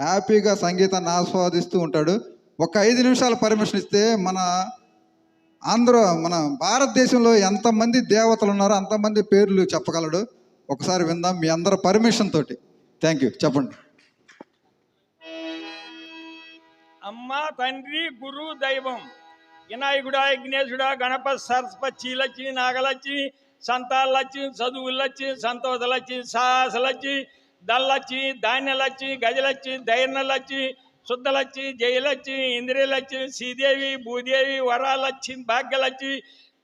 హ్యాపీగా సంగీతాన్ని ఆస్వాదిస్తూ ఉంటాడు. ఒక ఐదు నిమిషాల పర్మిషన్ ఇస్తే మన ఆంధ్ర మన భారతదేశంలో ఎంతమంది దేవతలు ఉన్నారో అంతమంది పేర్లు చెప్పగలడు. ఒకసారి విందాం మీ అందరి పర్మిషన్ తోటి. థ్యాంక్ యూ చెప్పండి. అమ్మ తండ్రి గురు దైవం. వినాయకుడా విఘ్నేశుడా గణపతి సరస్వతి లక్ష్మి నాగలక్ష్మి సంతానలక్ష్మి చదువులచ్చి సంతోషలచ్చి సాహసలచ్చి దల్లచ్చి ధాన్యలచ్చి గజలచ్చి ధైర్యలచ్చి శుద్ధలచ్చి జయలచ్చి ఇంద్రియలచ్చి శ్రీదేవి భూదేవి వరాలచ్చి భాగ్యలచ్చి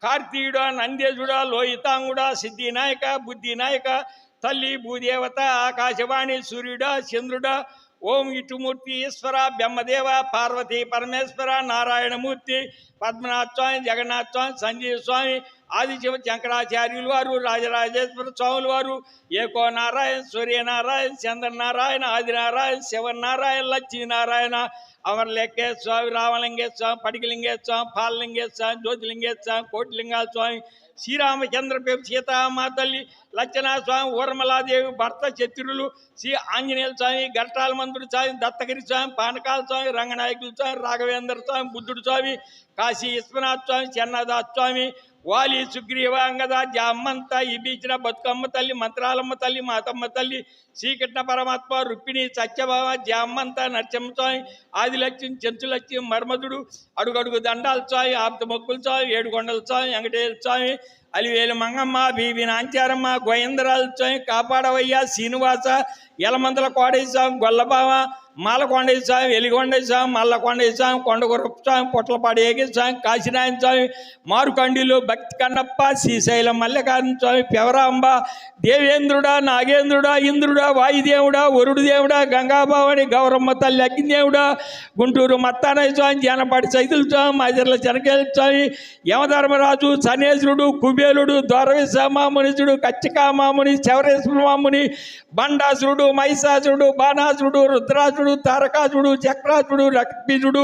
కార్తీయుడా నందేశుడా లోహితాంగుడా సిద్ధినాయక బుద్ధినాయక తల్లి భూదేవత ఆకాశవాణి సూర్యుడా చంద్రుడా ఓం ఇటుమూర్తి ఈశ్వర బ్రహ్మదేవ పార్వతి పరమేశ్వర నారాయణమూర్తి పద్మనాథ స్వామి జగన్నాథ స్వామి సంజీవ స్వామి ఆదిశివ శంకరాచార్యులు వారు రాజరాజేశ్వర స్వాములు వారు ఏకో నారాయణ సూర్యనారాయణ చంద్రనారాయణ ఆదినారాయణ శివనారాయణ లక్ష్మీనారాయణ అమరలేఖే స్వామి రామలింగేశ్వర స్వామి పడికలింగేశ్వర స్వామి పాలలింగేశ్వర స్వామి జ్యోతిలింగేశ్వర స్వామి కోటిలింగాల స్వామి శ్రీరామచంద్ర సీతామా తల్లి లచ్చనా స్వామి ఊర్మలాదేవి భర్త శత్రులు శ్రీ ఆంజనేయ స్వామి గట్టాల మంత్రుడు స్వామి దత్తగిరి స్వామి పానకాల స్వామి రంగనాయకుల స్వామి రాఘవేంద్ర స్వామి బుద్ధుడు స్వామి కాశీ విశ్వనాథ స్వామి చెన్నదాస్ స్వామి వాలి సుగ్రీవ అంగద అమ్మంత ఈ బతుకమ్మ తల్లి మంత్రాలమ్మ తల్లి మాతమ్మ తల్లి శ్రీకృష్ణ పరమాత్మ రుక్మిణి సత్యభామ జామ్మంత నరసింహ స్వామి ఆదిలక్ష్మి చెంచులక్ష్మి మర్మదుడు అడుగడుగు దండాల స్వామి ఆప్త మొక్కుల స్వామి ఏడుకొండల స్వామి వెంకటేశ్వర స్వామి అలివేలు మంగమ్మ బీబీ నాంచారమ్మ గోయందరాల స్వామి కాపాడవయ్య శ్రీనివాస ఎలమందల కోడేశ్వామి స్వామి గొల్లబావ మాలకొండయ్య స్వామి వెలిగొండయ్య స్వామి మల్లకొండయ్య స్వామి కొండగురప్ప స్వామి పొట్లపాడి ఏగి స్వామి కాశీనాయన స్వామి మారుకండిలు భక్తి కన్నప్ప శ్రీశైలం మల్లికార్జున స్వామి పెవరాంబ దేవేంద్రుడా నాగేంద్రుడా ఇంద్రుడా వాయుదేవుడా వరుడు దేవుడా గంగాభావని గౌరమ్మ తల్లి అగ్నిదేవుడా గుంటూరు మత్తానయ్య స్వామి జనపాటి సైతుల స్వామి మాజర్ల చెనకేల స్వామి యమధర్మరాజు సనేశ్వరుడు కుబేలుడు ద్వారవిశ్వమామునిజుడు కచ్చికామాముని చవరేశ్వరమాముని బండాసురుడు మహిషాసురుడు బాణాసురుడు రుద్రాసురుడు తారకాసుడు చక్రాసుడు రక్తబీజుడు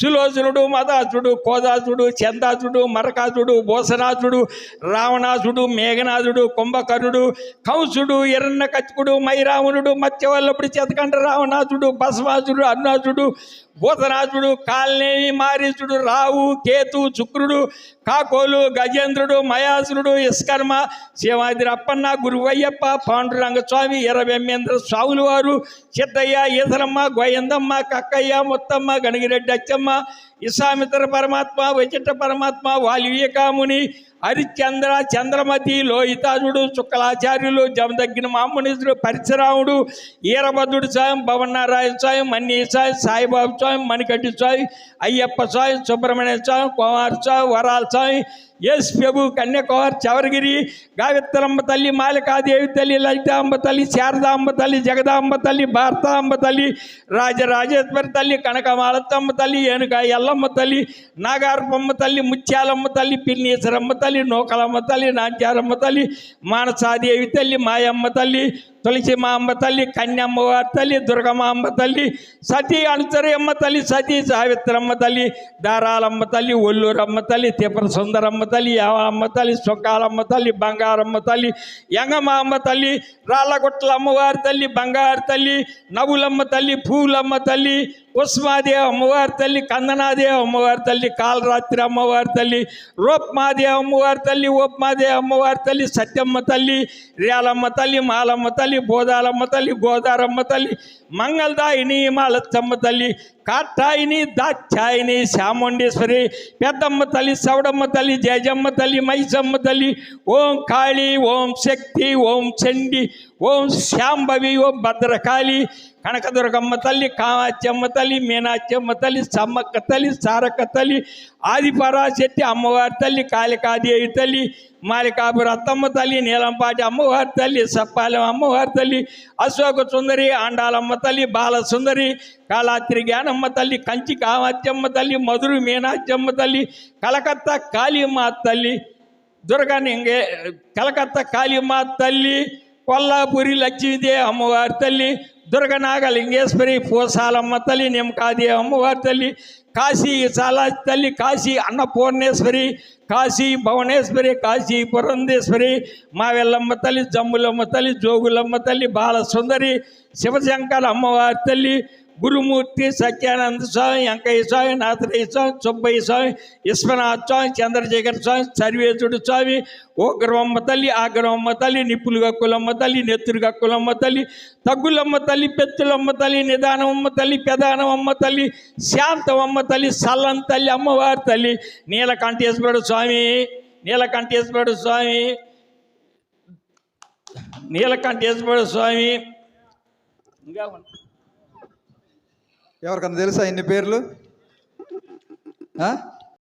సులోచనుడు మదాసుడు కోదాసుడు చందాసుడు మరకాసుడు భూసనాసురుడు రావణాసుడు మేఘనాథుడు కుంభకర్ణుడు కంసుడు ఎర్రన్న కచ్చుకుడు మైరావణుడు మత్స్యవల్లపుడు చేతకంట రావణాసుడు బసవాసుడు అన్నాసుడు భూతరాజుడు కాల్నేవి మారీచుడు రావు కేతు శుక్రుడు కాకోలు గజేంద్రుడు మయాసురుడు ఇస్కర్మ శివాద్రి అప్పన్న గురువయ్యప్ప పాండురంగ స్వామి ఎర్రబెమ్మేంద్ర స్వాములు వారు చిత్తయ్య ఈసరమ్మ గోయందమ్మ కక్కయ్య ముత్తమ్మ గణగిరెడ్డి అచ్చమ్మ ఇసామిత్ర పరమాత్మ వైచిట్ట పరమాత్మ వాల్మీకాముని హరిశ్చంద్ర చంద్రమతి లోహితాజుడు శుక్లాచార్యులు జమదగ్గిన మామునీశ్వరుడు పరిశరాముడు ఈరభద్రుడు స్వామి భవనారాయణ స్వామి మన్నీ స్వామి సాయిబాబు స్వామి మణికట్టి స్వామి అయ్యప్ప స్వామి సుబ్రహ్మణ్య స్వామి కుమార్ స్వామి వరాల స్వామి ఎస్ ప్రభు కన్యాకుమార్ చవరగిరి గావిత్తరమ్మ తల్లి మాలికాదేవి తల్లి లలితాంబ తల్లి శారదాంబ తల్లి జగదాంబ తల్లి భారతాంబ తల్లి రాజరాజేశ్వరి తల్లి కనకమాలతమ్మ తల్లి ఏనుక ఎల్లమ్మ తల్లి నాగార్పమ్మ తల్లి ముత్యాలమ్మ తల్లి పిన్నీశ్వరమ్మ తల్లి నూకలమ్మ తల్లి నాంచారమ్మ తల్లి మానసాదేవి తల్లి మాయమ్మ తల్లి తులసిమాంబ తల్లి కన్యమ్మవారి తల్లి దుర్గమాంబ తల్లి సతీ అనుచరమ్మ తల్లి సతీ సావిత్రమ్మ తల్లి దారాలమ్మ తల్లి ఒల్లూరమ్మ తల్లి తిప్పర సుందరమ్మ తల్లి యావలమ్మ తల్లి సుంకాలమ్మ తల్లి బంగారమ్మ తల్లి యంగమాంబ తల్లి రాళ్ళగుట్టల అమ్మవారి తల్లి బంగారు తల్లి నవ్వులమ్మ తల్లి పూలమ్మ తల్లి ఉస్మాదేవి అమ్మవారి తల్లి కందనాదేవి అమ్మవారి తల్లి కాలరాత్రి అమ్మవారి తల్లి రూప్మాదేవి అమ్మవారి తల్లి ఉప్మాదేవి అమ్మవారి తల్లి సత్యమ్మ తల్లి రేలమ్మ తల్లి మాలమ్మ తల్లి బోదాలమ్మ తల్లి గోదారమ్మ తల్లి మంగళదాయిని మాలత్తమ్మ తల్లి కాట్టాయిని దాచ్చాయిని చాముండేశ్వరి పెద్దమ్మ తల్లి సవడమ్మ తల్లి జయజమ్మ తల్లి మైసమ్మ తల్లి ఓం కాళీ ఓం శక్తి ఓం చండి ఓం శాంభవి ఓం భద్రకాళి కనకదుర్గమ్మ తల్లి కామాత్యమ్మ తల్లి మీనాత్యమ్మ తల్లి సమ్మక్క తల్లి సారక్క తల్లి ఆదిపరాశెట్టి అమ్మవారి తల్లి కాళికాదేవి తల్లి మాలికాపుర అత్తమ్మ తల్లి నీలంపాటి అమ్మవారి తల్లి సప్పాలెం అమ్మవారి తల్లి అశోక సుందరి ఆండాలమ్మ తల్లి బాలసుందరి కాళాత్రి జ్ఞానమ్మ తల్లి కంచి కామాత్యమ్మ తల్లి మధురు మీనాత్యమ్మ తల్లి కలకత్తా కాళీమా తల్లి దుర్గానింగే కలకత్తా కాళీమా తల్లి కొల్లాపురి లక్ష్మీదేవి అమ్మవారి తల్లి దుర్గనాగలింగేశ్వరి పూసాలమ్మ తల్లి నిమ్మకాదేవి అమ్మవారి తల్లి కాశీ చాలా తల్లి కాశీ అన్నపూర్ణేశ్వరి కాశీ భువనేశ్వరి కాశీ పురంధేశ్వరి మావెల్లమ్మ తల్లి జమ్ములమ్మ తల్లి జోగులమ్మ తల్లి బాలసుందరి శివశంకర అమ్మవారి తల్లి గురుమూర్తి సత్యానంద స్వామి వెంకయ్య స్వామి నాథరయ్య స్వామి సుబ్బయ్య స్వామి విశ్వనాథ స్వామి చంద్రశేఖర స్వామి సర్వేశుడు స్వామి ఓగ్రవమ్మ తల్లి ఆగ్రవమ్మ తల్లి నిప్పులు గక్కులమ్మ తల్లి నెత్తురు గక్కులమ్మ తల్లి తగ్గులమ్మ తల్లి పెత్తులమ్మ తల్లి నిదానమ్మ తల్లి పెదానమ్మ తల్లి శాంతమమ్మ తల్లి సల్లం తల్లి అమ్మవారి తల్లి నీలకంఠేశ్వరుడు స్వామి నీలకంఠేశ్వరుడు స్వామి నీలకంఠేశ్వరుడు స్వామి. ఇంకా ఎవరికన్నా తెలుసా ఇన్ని పేర్లు ఆ?